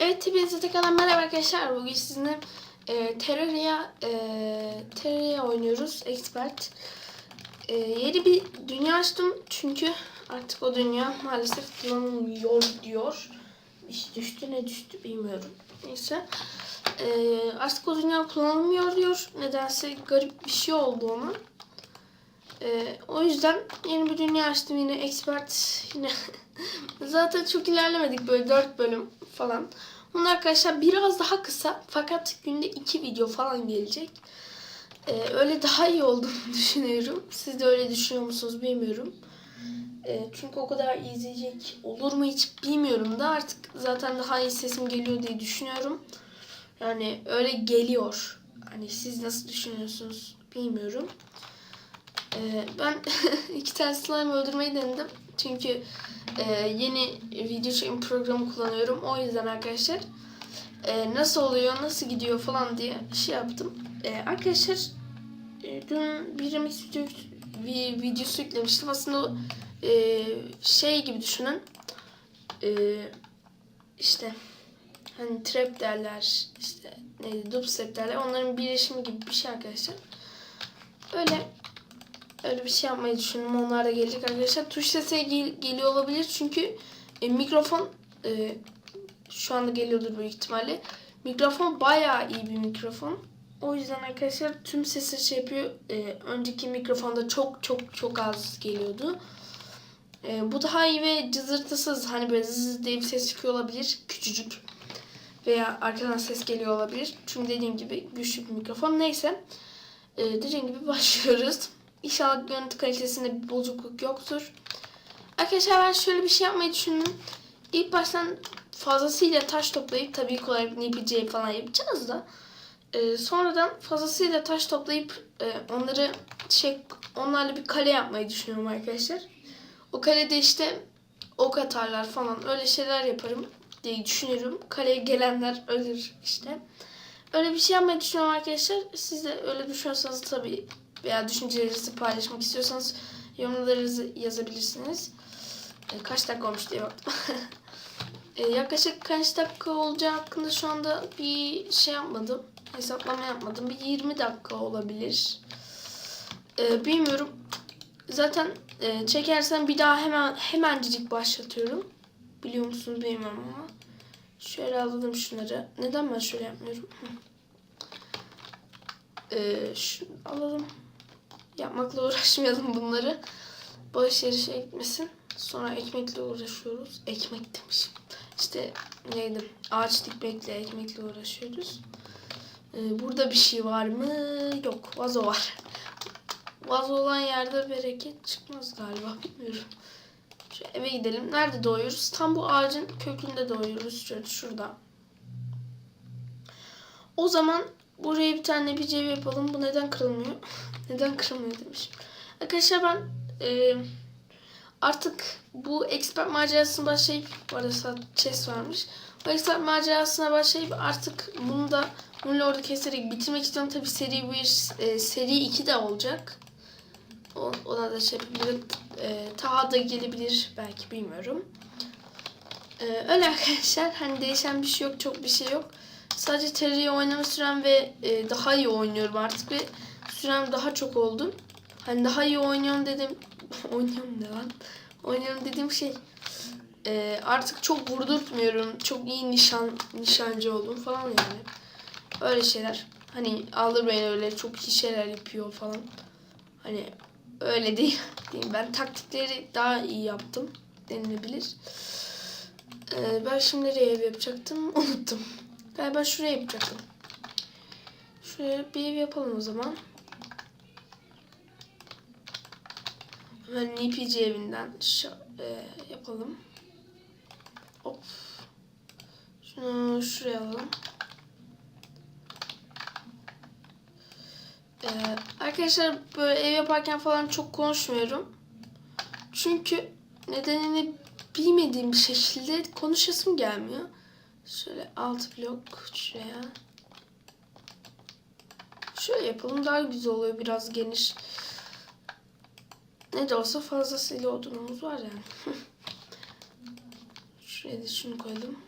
Evet hepinize tekrardan merhaba arkadaşlar. Bugün sizinle e, Terraria, e, Terraria oynuyoruz. Expert. E, yeni bir dünya açtım çünkü artık o dünya maalesef kullanılmıyor diyor. İş düştü ne düştü bilmiyorum. Neyse. E, artık o dünya kullanılmıyor diyor. Nedense garip bir şey oldu ona. E, o yüzden yeni bir dünya açtım yine Expert yine. Zaten çok ilerlemedik böyle 4 bölüm falan. Bunlar arkadaşlar biraz daha kısa fakat günde 2 video falan gelecek. Ee, öyle daha iyi olduğunu düşünüyorum. Siz de öyle düşünüyor musunuz bilmiyorum. Ee, çünkü o kadar izleyecek olur mu hiç bilmiyorum da artık zaten daha iyi sesim geliyor diye düşünüyorum. Yani öyle geliyor. Hani siz nasıl düşünüyorsunuz bilmiyorum. Ee, ben iki tane slime öldürmeyi denedim. Çünkü e, yeni video çekim programı kullanıyorum. O yüzden arkadaşlar e, nasıl oluyor, nasıl gidiyor falan diye şey yaptım. E, arkadaşlar e, dün bir remix bir videosu yüklemiştim. Aslında e, şey gibi düşünün. E, işte hani trap derler, işte neydi, dubstep derler. Onların birleşimi gibi bir şey arkadaşlar. Öyle öyle bir şey yapmayı düşündüm. Onlar da gelecek arkadaşlar. Tuş sesi gel- geliyor olabilir çünkü e, mikrofon e, şu anda geliyordur büyük ihtimalle. Mikrofon bayağı iyi bir mikrofon. O yüzden arkadaşlar tüm sesi şey yapıyor. E, önceki mikrofonda çok çok çok az geliyordu. E, bu daha iyi ve cızırtısız hani böyle zız diye bir ses çıkıyor olabilir. Küçücük. Veya arkadan ses geliyor olabilir. Çünkü dediğim gibi güçlü bir mikrofon. Neyse. E, dediğim gibi başlıyoruz. İnşallah görüntü kalitesinde bir bozukluk yoktur. Arkadaşlar ben şöyle bir şey yapmayı düşündüm. İlk baştan fazlasıyla taş toplayıp tabii ilk olarak NPC falan yapacağız da. e, sonradan fazlasıyla taş toplayıp e, onları şey onlarla bir kale yapmayı düşünüyorum arkadaşlar. O kalede işte ok atarlar falan öyle şeyler yaparım diye düşünüyorum. Kaleye gelenler ölür işte. Öyle bir şey yapmayı düşünüyorum arkadaşlar. Siz de öyle düşünüyorsanız tabii veya düşüncelerinizi paylaşmak istiyorsanız yorumlarınızı yazabilirsiniz. E, kaç dakika olmuş diye baktım. e, yaklaşık kaç dakika olacağı hakkında şu anda bir şey yapmadım. Hesaplama yapmadım. Bir 20 dakika olabilir. E, bilmiyorum. Zaten e, çekersem bir daha hemen hemencik başlatıyorum. Biliyor musunuz bilmiyorum ama. Şöyle alalım şunları. Neden ben şöyle yapmıyorum? Ee, şunu alalım. Yapmakla uğraşmayalım bunları. Boş şey gitmesin. Sonra ekmekle uğraşıyoruz. Ekmek demişim. İşte neydi? Ağaç dikmekle, ekmekle uğraşıyoruz. Ee, burada bir şey var mı? Yok. Vazo var. Vazo olan yerde bereket çıkmaz galiba. Bilmiyorum. Şu eve gidelim. Nerede doğuyoruz? Tam bu ağacın kökünde doğuyoruz. Şöyle şurada. O zaman buraya bir tane bir cev yapalım. Bu neden kırılmıyor? neden kırılmıyor demiş. Arkadaşlar ben e, artık bu expert macerasına başlayıp bu arada chest varmış. Bu expert macerasına başlayıp artık bunu da orada keserek bitirmek istiyorum. Tabi seri 1, e, seri 2 de olacak. O- Ona da şey yapabilirim. E, Taha da gelebilir belki bilmiyorum. E, öyle arkadaşlar. Hani değişen bir şey yok. Çok bir şey yok. Sadece Terraria oynama sürem ve e, daha iyi oynuyorum artık ve sürem daha çok oldu. Hani daha iyi oynuyorum dedim. oynuyorum ne lan? Oynuyorum dediğim şey e, artık çok vurdurtmuyorum. Çok iyi nişan nişancı oldum falan yani. Öyle şeyler. Hani alır beni öyle çok iyi şeyler yapıyor falan. Hani öyle değil. değil. Ben taktikleri daha iyi yaptım denilebilir. Ee, ben şimdi nereye yapacaktım? Unuttum. Galiba şuraya yapacaktım. Şuraya bir ev yapalım o zaman. Hemen NPC evinden e, yapalım. Hop. Şunu şuraya alalım. Ee, arkadaşlar böyle ev yaparken falan çok konuşmuyorum. Çünkü nedenini bilmediğim bir şekilde konuşasım gelmiyor. Şöyle alt blok şuraya. Şöyle yapalım daha güzel oluyor biraz geniş. Ne de olsa fazlasıyla odunumuz var yani. Şuraya da şunu koydum.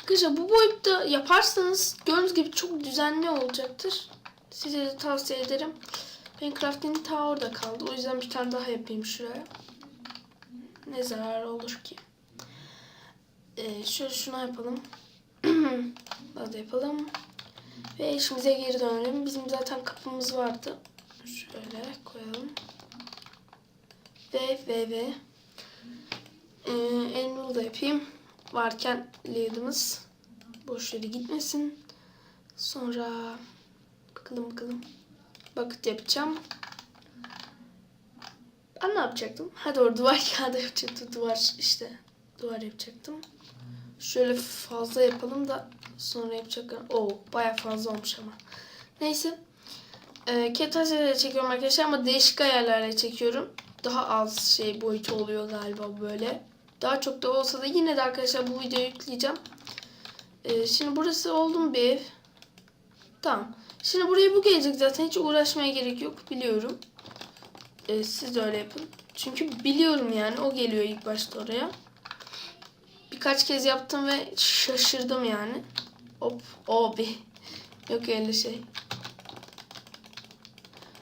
Arkadaşlar bu boyutta yaparsanız gördüğünüz gibi çok düzenli olacaktır. Size de tavsiye ederim. Benim crafting ta orada kaldı. O yüzden bir tane daha yapayım şuraya. Ne zararı olur ki? Ee, şöyle şuna yapalım. Daha da yapalım. Ve işimize geri dönelim. Bizim zaten kapımız vardı. Şöyle koyalım. Ve ve ve. Ee, Emerald da yapayım. Varken lead'ımız boş yere gitmesin. Sonra bakalım bakalım. Bucket yapacağım. Ben ne yapacaktım? Ha doğru duvar kağıdı yapacaktım. Duvar işte. Duvar yapacaktım. Şöyle fazla yapalım da sonra yapacaklar. Oo baya fazla olmuş ama. Neyse. Ee, Ketase'de çekiyorum arkadaşlar ama değişik ayarlarla çekiyorum. Daha az şey boyutu oluyor galiba böyle. Daha çok da olsa da yine de arkadaşlar bu videoyu yükleyeceğim. Ee, şimdi burası oldu mu bir ev? Tamam. Şimdi buraya bu gelecek zaten hiç uğraşmaya gerek yok biliyorum. Ee, siz de öyle yapın. Çünkü biliyorum yani o geliyor ilk başta oraya. Birkaç kez yaptım ve şaşırdım yani. Hop abi. Yok öyle şey.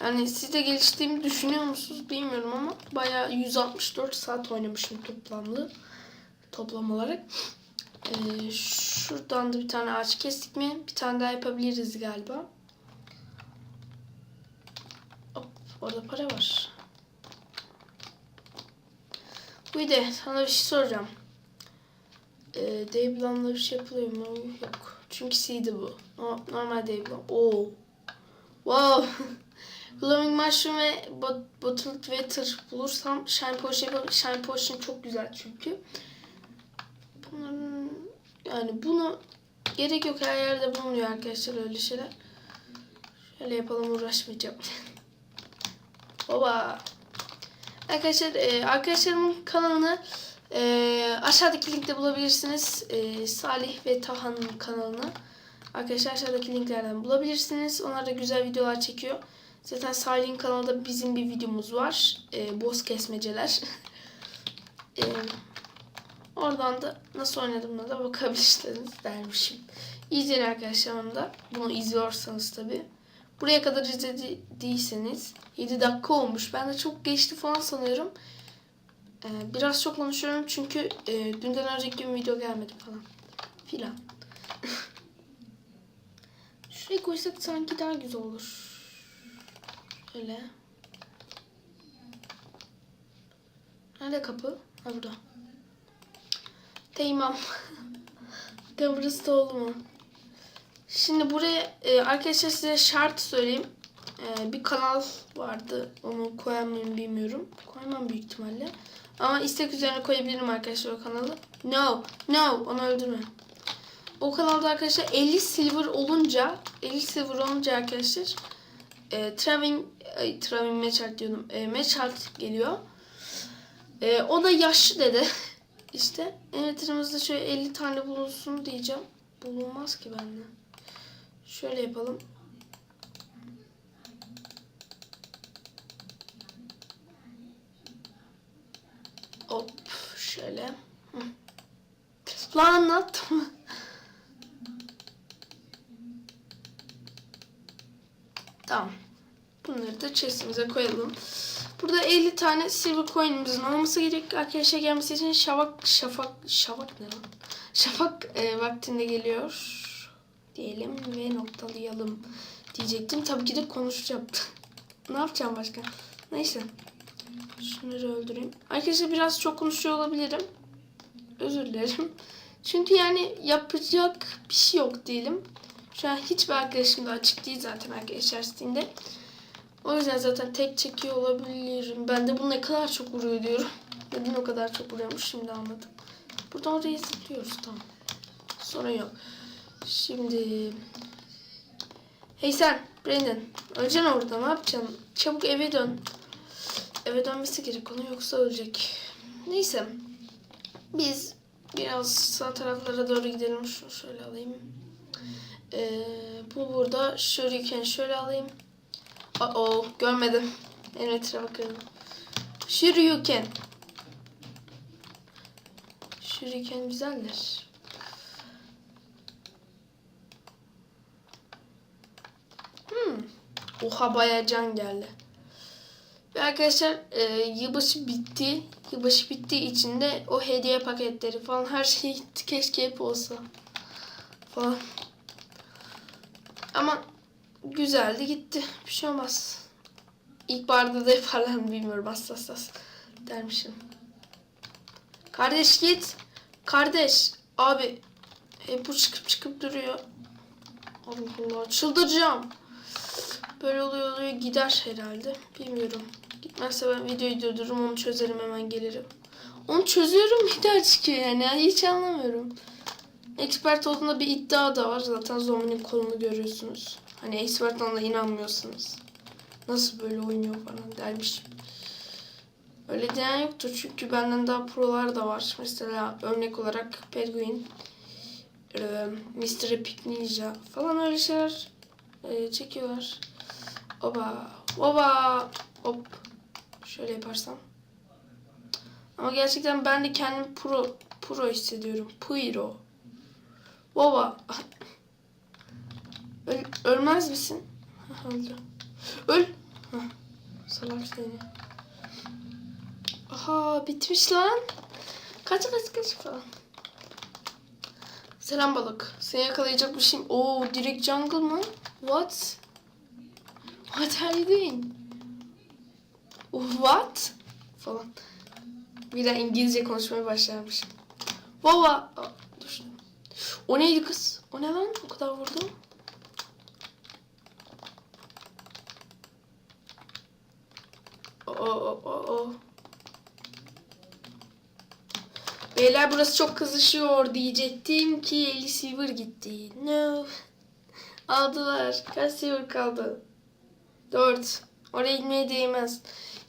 Yani siz de geliştiğimi düşünüyor musunuz bilmiyorum ama bayağı 164 saat oynamışım toplamlı. Toplam olarak. Ee, şuradan da bir tane ağaç kestik mi? Bir tane daha yapabiliriz galiba. Hop, orada para var. Bu de sana bir şey soracağım. Ee, Dayblan'la bir şey yapılıyor mu? Yok. Çünkü CD bu. No- Normal Dayblan. Oo. Wow. Glowing Mushroom ve bot- Bottled Water bulursam Shine Potion yapabilirim. Shine Potion çok güzel çünkü. Bunların yani bunu gerek yok her yerde bulunuyor arkadaşlar öyle şeyler. Şöyle yapalım uğraşmayacağım. Oba. Arkadaşlar e, arkadaşlarımın kanalını e, aşağıdaki linkte bulabilirsiniz. E, Salih ve Taha'nın kanalını. Arkadaşlar aşağıdaki linklerden bulabilirsiniz. Onlar da güzel videolar çekiyor. Zaten Salih'in kanalında bizim bir videomuz var. E, boss kesmeceler. e, oradan da nasıl oynadığımına da bakabilirsiniz dermişim. İzleyin arkadaşlar onu da. Bunu izliyorsanız tabii. Buraya kadar izlediyseniz 7 dakika olmuş. Ben de çok geçti falan sanıyorum. Ee, biraz çok konuşuyorum çünkü e, dünden önceki gün video gelmedi falan. Filan. Şuraya koysak sanki daha güzel olur. Şöyle. Nerede kapı? Ha burada. Tamam. Bakalım burası da oldu mu? Şimdi buraya e, arkadaşlar size şart söyleyeyim. E, bir kanal vardı. Onu koyar bilmiyorum. Koymam büyük ihtimalle. Ama istek üzerine koyabilirim arkadaşlar o kanalı. No, no, onu öldürme. O kanalda arkadaşlar 50 silver olunca 50 silver olunca arkadaşlar e, Traving ay, Traving Mechart diyordum. E, Mechart geliyor. E, o da yaşlı dedi. işte Enviter'ımızda şöyle 50 tane bulunsun diyeceğim. Bulunmaz ki bende. Şöyle yapalım. Hop şöyle. Lan anlattım. tamam. Bunları da chestimize koyalım. Burada 50 tane silver coin'imizin olması gerek. Arkadaşlar gelmesi için şafak şafak şafak ne lan? Şafak e, vaktinde geliyor diyelim ve noktalayalım diyecektim. Tabii ki de konuşacağım. ne yapacağım başka? Neyse. Şunları öldüreyim. Arkadaşlar biraz çok konuşuyor olabilirim. Özür dilerim. Çünkü yani yapacak bir şey yok diyelim. Şu an hiçbir arkadaşım da açık değil zaten arkadaşlar Steam'de. O yüzden zaten tek çekiyor olabilirim. Ben de bu ne kadar çok vuruyor diyorum. Neden o kadar çok vuruyormuş şimdi anladım. Buradan oraya zıplıyoruz tamam. Sorun yok. Şimdi... Hey sen Brandon. Öleceksin orada ne yapacaksın? Çabuk eve dön eve dönmesi gerek onu yoksa ölecek. Neyse. Biz biraz sağ taraflara doğru gidelim. Şunu şöyle alayım. Ee, bu burada şuriken şöyle alayım. Uh oh görmedim. Envetine bakıyorum. Şuriken. Şuriken güzeldir. Hmm. Oha bayağı can geldi. Ve arkadaşlar e, yılbaşı bitti. Yılbaşı bittiği için de o hediye paketleri falan her şey. Keşke hep olsa. Falan. Ama güzeldi gitti. Bir şey olmaz. İlk barda da yaparlar mı bilmiyorum. As as as dermişim. Kardeş git. Kardeş. Abi. Hep bu çıkıp çıkıp duruyor. Allah Allah. Çıldıracağım. Böyle oluyor oluyor gider herhalde. Bilmiyorum. Gitmezse ben videoyu durdururum onu çözerim hemen gelirim. Onu çözüyorum gider çıkıyor yani. Hiç anlamıyorum. Expert olduğunda bir iddia da var. Zaten zombinin kolunu görüyorsunuz. Hani expert ona inanmıyorsunuz. Nasıl böyle oynuyor falan dermiş. Öyle diyen yoktur çünkü benden daha prolar da var. Mesela örnek olarak Penguin, Mr. Epic Ninja falan öyle şeyler çekiyorlar. Oba, oba, hop. Şöyle yaparsam. Ama gerçekten ben de kendimi pro pro hissediyorum. Puiro. Baba. Öl, ölmez misin? Öldü. Öl. Salak seni. Aha bitmiş lan. Kaç kaç kaç falan. Selam balık. Seni yakalayacak bir şeyim. Oo direkt jungle mı? What? What are you doing? What? Falan. Bir de İngilizce konuşmaya başlamışım. Baba. Düştüm. O neydi kız? O ne lan? O kadar vurdu. O o o o. Beyler burası çok kızışıyor diyecektim ki 50 silver gitti. No. Aldılar. Kaç silver kaldı? 4. Oraya inmeye değmez.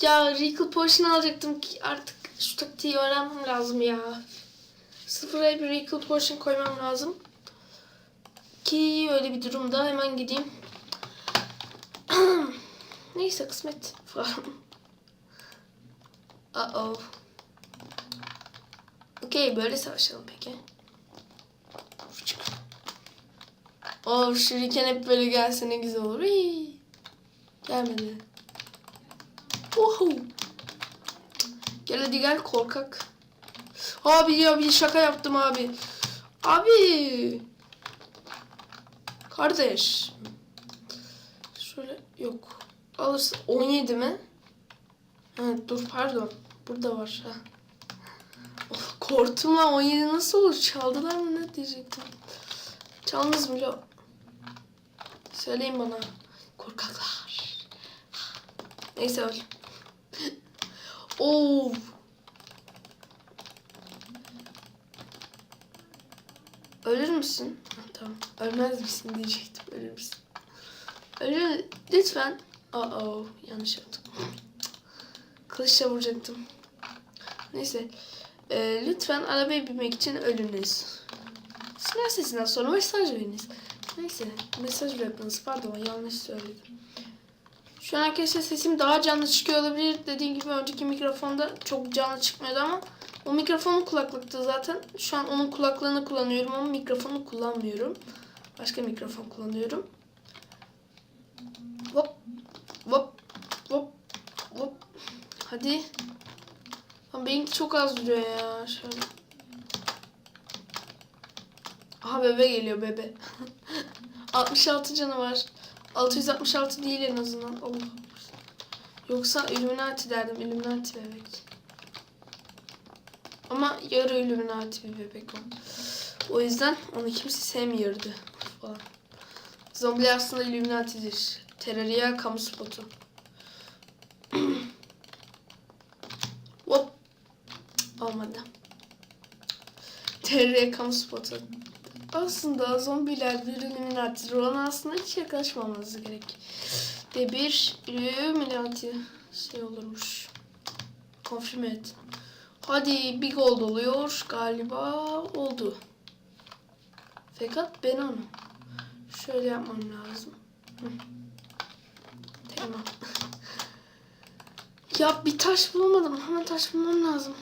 Ya Recall Potion alacaktım ki artık şu taktiği öğrenmem lazım ya. Sıfıra bir Recall Potion koymam lazım. Ki öyle bir durumda hemen gideyim. Neyse kısmet falan. Uh oh. Okey böyle savaşalım peki. Oh şuriken hep böyle gelse ne güzel olur. Hii. Gelmedi. Oho. Gel hadi gel korkak. Abi ya bir şaka yaptım abi. Abi. Kardeş. Şöyle yok. Alırsın 17 mi? Ha, dur pardon. Burada var. Ha. Of, korktum lan 17 nasıl olur? Çaldılar mı ne diyecektim. Çaldınız mı lo? Söyleyin bana. Korkaklar. Neyse öl. Oo. Ölür müsün? Tamam. Ölmez misin diyecektim. Ölür müsün? Ölür. Lütfen. Aa, yanlış yaptım. Kılıçla vuracaktım. Neyse. Ee, lütfen arabaya binmek için ölünüz. Sinyal sesinden sonra mesaj veriniz. Neyse. Mesaj bırakınız. Pardon yanlış söyledim. Şu an arkadaşlar sesim daha canlı çıkıyor olabilir. Dediğim gibi önceki mikrofonda çok canlı çıkmıyordu ama o mikrofonun kulaklıktı zaten. Şu an onun kulaklığını kullanıyorum ama mikrofonu kullanmıyorum. Başka mikrofon kullanıyorum. Hop. Hop. Hop. Hop. Hadi. Lan benimki çok az duruyor ya. Şöyle. Aha bebe geliyor bebe. 66 canı var. 666 değil en azından. Allah. Yoksa Illuminati derdim. Illuminati bebek. Ama yarı Illuminati bir bebek o. O yüzden onu kimse sevmiyordu. Falan. Zombiler aslında Illuminati'dir. Terraria kamu spotu. Hop. Olmadı. Terraria kamu spotu. Aslında zombiler bir Illuminati'dir. Ona aslında hiç yaklaşmamanız gerek. De bir Illuminati şey olurmuş. Konfirme et. Hadi bir gol oluyor. Galiba oldu. Fakat ben onu şöyle yapmam lazım. Tamam. ya bir taş bulamadım. Hemen taş bulmam lazım.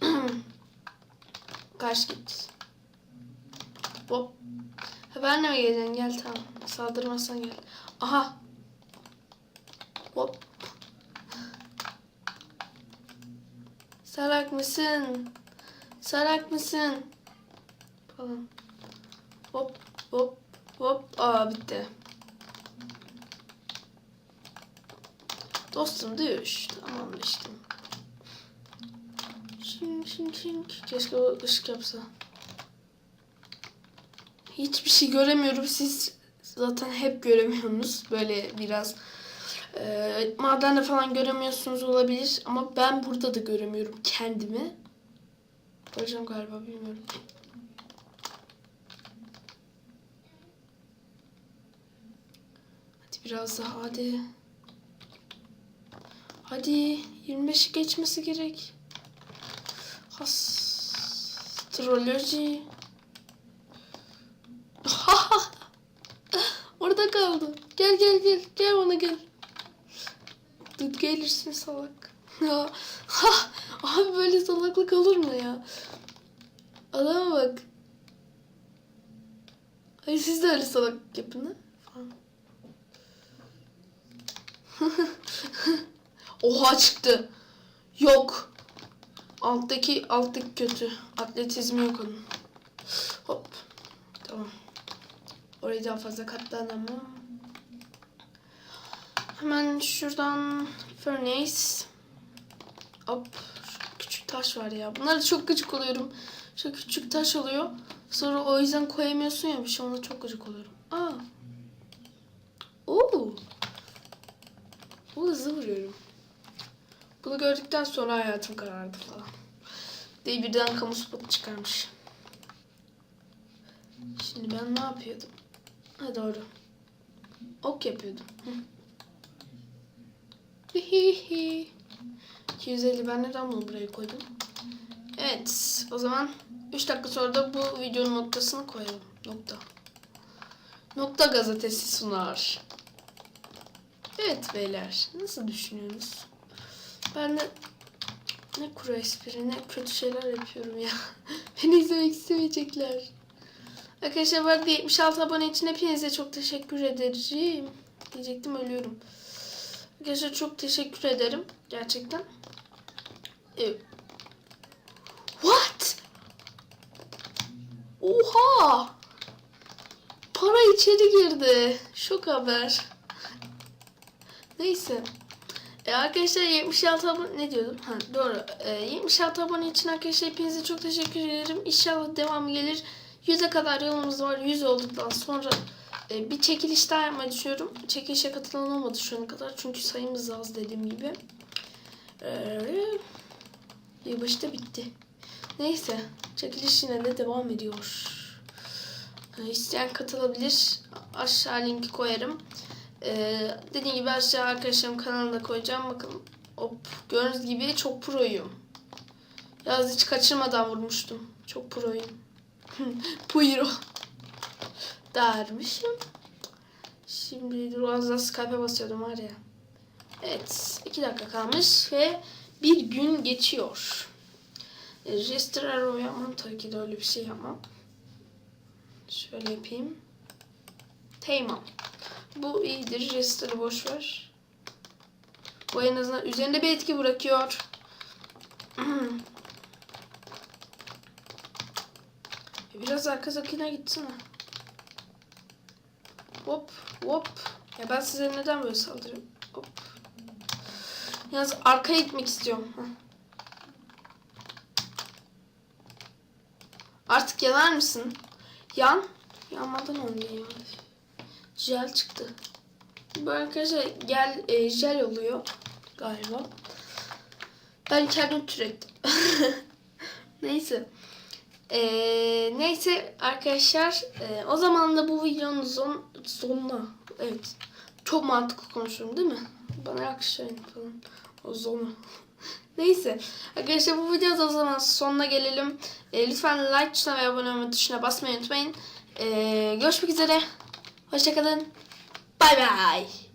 Kaç git. Hop. Ha benle mi geleceksin? Gel tamam. Saldırmazsan gel. Aha. Hop. Salak mısın? Salak mısın? Falan. Hop hop hop. Aa bitti. Dostum düş. Tamam düştüm. Şink şink şink. Keşke o ışık yapsa. Hiçbir şey göremiyorum. Siz zaten hep göremiyorsunuz. Böyle biraz e, madende falan göremiyorsunuz olabilir. Ama ben burada da göremiyorum kendimi. Baracağım galiba bilmiyorum. Hadi biraz daha hadi. Hadi 25'i geçmesi gerek. Astroloji. Orada kaldı. Gel gel gel. Gel ona gel. Dur gelirsin salak. Ya. Ha, abi böyle salaklık olur mu ya? Adama bak. Ay siz de öyle salak yapın ha. Oha çıktı. Yok. Alttaki alttaki kötü. Atletizmi yok onun. Hop. Tamam. Orayı daha fazla katlanamam. Hemen şuradan furnace. Hop. Şu küçük taş var ya. Bunlar çok gıcık oluyorum. Şu küçük taş oluyor. Sonra o yüzden koyamıyorsun ya bir şey ona çok gıcık oluyorum. Aa. Oo. Bu hızlı vuruyorum. Bunu gördükten sonra hayatım karardı falan. Değil birden kamu spotu çıkarmış. Şimdi ben ne yapıyordum? Ha doğru. Ok yapıyordum. Hı. Hihihi. 250 ben neden bunu buraya koydum? Evet o zaman 3 dakika sonra da bu videonun noktasını koyalım. Nokta. Nokta gazetesi sunar. Evet beyler nasıl düşünüyorsunuz? Ben de ne kuru espri ne kötü şeyler yapıyorum ya. Beni izlemek istemeyecekler. Arkadaşlar bu arada 76 abone için hepinize çok teşekkür ederim. Diyecektim ölüyorum. Arkadaşlar çok teşekkür ederim. Gerçekten. Evet. What? Oha! Para içeri girdi. Şok haber. Neyse. E arkadaşlar 76 abone ne diyordum? Ha doğru. E, 76 abone için arkadaşlar hepinize çok teşekkür ederim. İnşallah devamı gelir. 100'e kadar yolumuz var. 100 olduktan sonra e, bir çekiliş daha yapmayı düşünüyorum. Çekilişe katılan olmadı şu ana kadar. Çünkü sayımız az dediğim gibi. E, yılbaşı da bitti. Neyse. Çekiliş yine de devam ediyor. E, isteyen katılabilir. Aşağı linki koyarım. Ee, dediğim gibi aşağı arkadaşlarım kanalına koyacağım. Bakın hop gördüğünüz gibi çok proyum. Yaz hiç kaçırmadan vurmuştum. Çok proyum. Puyro. Dermişim. Şimdi dur az daha Skype'e basıyordum var ya. Evet. iki dakika kalmış ve bir gün geçiyor. E, Register arrow yapmam. Tabii ki de öyle bir şey yapmam. Şöyle yapayım. Tamam. Bu iyidir. Register'ı boş ver. Bu en azından üzerinde bir etki bırakıyor. Biraz arka zakine gitsene. Hop hop. Ya ben size neden böyle saldırıyorum? Hop. Yalnız arkaya gitmek istiyorum. Artık yanar mısın? Yan. Yanmadan önce yan. Jel çıktı. Bu arkadaşlar gel e, jel oluyor galiba. Ben kendim türettim. neyse. E, neyse arkadaşlar e, o zaman da bu videonun sonuna evet çok mantıklı konuşuyorum değil mi? Bana yakışıyor falan. O zonu. Neyse. Arkadaşlar bu videoda o zaman sonuna gelelim. E, lütfen like tuşuna ve abone olma tuşuna basmayı unutmayın. E, görüşmek üzere. Hoşçakalın. Bay bay.